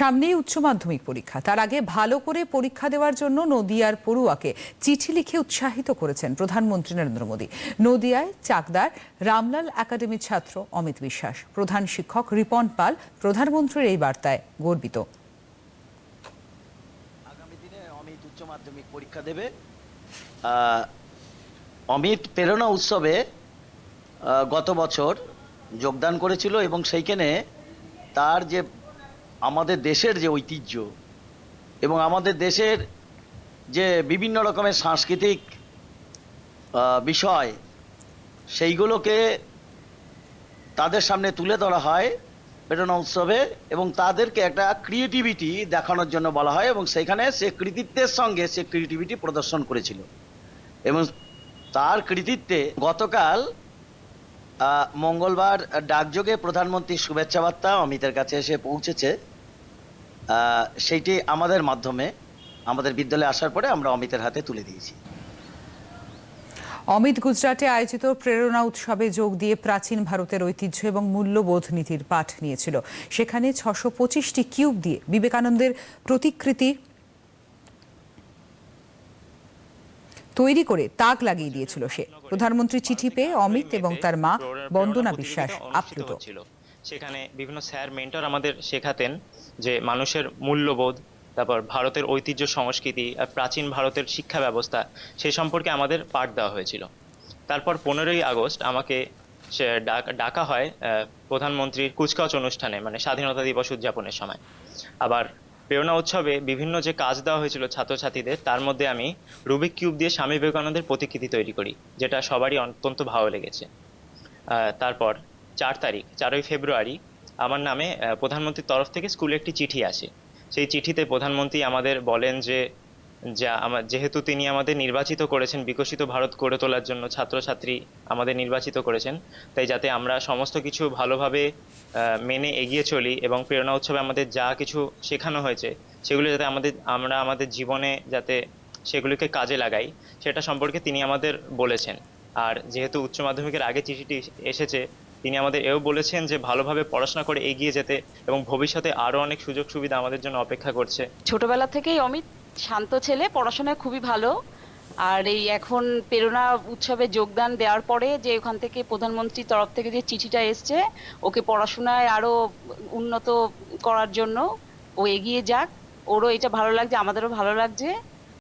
সামনেই উচ্চ মাধ্যমিক পরীক্ষা। তার আগে ভালো করে পরীক্ষা দেওয়ার জন্য নদিয়ার পড়ুয়াকে চিঠি লিখে উৎসাহিত করেছেন প্রধানমন্ত্রী নরেন্দ্র মোদী। নদিয়ায় চাকদার রামলাল একাডেমির ছাত্র অমিত বিশ্বাস। প্রধান শিক্ষক রিপন পাল প্রধানমন্ত্রীর এই বার্তায় গর্বিত। আগামী দিনে অমিত উচ্চ মাধ্যমিক পরীক্ষা দেবে। অমিত প্রেরণা উৎসবে গত বছর যোগদান করেছিল এবং সেইখানে তার যে আমাদের দেশের যে ঐতিহ্য এবং আমাদের দেশের যে বিভিন্ন রকমের সাংস্কৃতিক বিষয়, সেইগুলোকে তাদের সামনে তুলে ধরা হয় প্রেরণা উৎসবে এবং তাদেরকে একটা ক্রিয়েটিভিটি দেখানোর জন্য বলা হয় এবং সেখানে সে কৃতিত্বের সঙ্গে সে ক্রিয়েটিভিটি প্রদর্শন করেছিল। এবং তার কৃতিত্বে গতকাল মঙ্গলবার ডাকযোগে প্রধানমন্ত্রীর শুভেচ্ছা বার্তা অমিতের কাছে এসে পৌঁছেছে। সেইটি আমাদের মাধ্যমে, আমাদের বিদ্যালয়ে আসার পরে আমরা অমিতের হাতে তুলে দিয়েছি। অমিত গুজরাটে আয়োজিত প্রেরণা উৎসবে যোগ দিয়ে প্রাচীন ভারতের ঐতিহ্য এবং মূল্যবোধ নীতির পাঠ নিয়েছিল। সেখানে ছশো পঁচিশটি কিউব দিয়ে বিবেকানন্দের প্রতিকৃতি তৈরি করে তাক লাগিয়ে দিয়েছিল সে। প্রধানমন্ত্রী চিঠি পেয়ে অমিত এবং তার মা বন্দনা বিশ্বাস আপ্লুত। সেখানে বিভিন্ন স্যার, মেন্টর আমাদের শেখাতেন যে মানুষের মূল্যবোধ, তারপর ভারতের ঐতিহ্য সংস্কৃতি আর প্রাচীন ভারতের শিক্ষা ব্যবস্থা সেই সম্পর্কে আমাদের পাঠ দেওয়া হয়েছিল। তারপর পনেরোই আগস্ট আমাকে সে ডাকা হয় প্রধানমন্ত্রীর কুচকাওয়াজ অনুষ্ঠানে মানে স্বাধীনতা দিবস উদযাপনের সময়। আবার প্রেরণা উৎসবে বিভিন্ন যে কাজ দেওয়া হয়েছিল ছাত্রছাত্রীদের, তার মধ্যে আমি রুবিক কিউব দিয়ে স্বামী বিবেকানন্দের প্রতিকৃতি তৈরি করি, যেটা সবারই অত্যন্ত ভালো লেগেছে। তারপর চার তারিখ, চারই ফেব্রুয়ারি আমার নামে প্রধানমন্ত্রীর তরফ থেকে স্কুলে একটি চিঠি আসে। সেই চিঠিতে প্রধানমন্ত্রী আমাদের বলেন যে, যা আমার যেহেতু তিনি আমাদের নির্বাচিত করেছেন, বিকশিত ভারত গড়ে তোলার জন্য ছাত্রছাত্রী আমাদের নির্বাচিত করেছেন, তাই যাতে আমরা সমস্ত কিছু ভালোভাবে মেনে এগিয়ে চলি এবং প্রেরণা উৎসবে আমাদের যা কিছু শেখানো হয়েছে, সেগুলো যাতে আমাদের, আমরা আমাদের জীবনে যাতে সেগুলিকে কাজে লাগাই, সেটা সম্পর্কে তিনি আমাদের বলেছেন। আর যেহেতু উচ্চ মাধ্যমিকের আগে চিঠিটি এসেছে তিনি আমাদের এও বলেছেন যে ভালোভাবে পড়াশোনা করে এগিয়ে যেতে এবং ভবিষ্যতে আরও অনেক সুযোগ সুবিধা আমাদের জন্য অপেক্ষা করছে। ছোটবেলা থেকেই অমিত, শান্ত ছেলে, পড়াশোনায় খুবই ভালো। আর এই এখন প্রেরণা উৎসবে যোগদান দেওয়ার পরে যে ওখান থেকে প্রধানমন্ত্রীর তরফ থেকে যে চিঠিটা এসছে, ওকে পড়াশোনায় আরও উন্নত করার জন্য ও এগিয়ে যাক। ওরও এটা ভালো লাগছে, আমাদেরও ভালো লাগছে।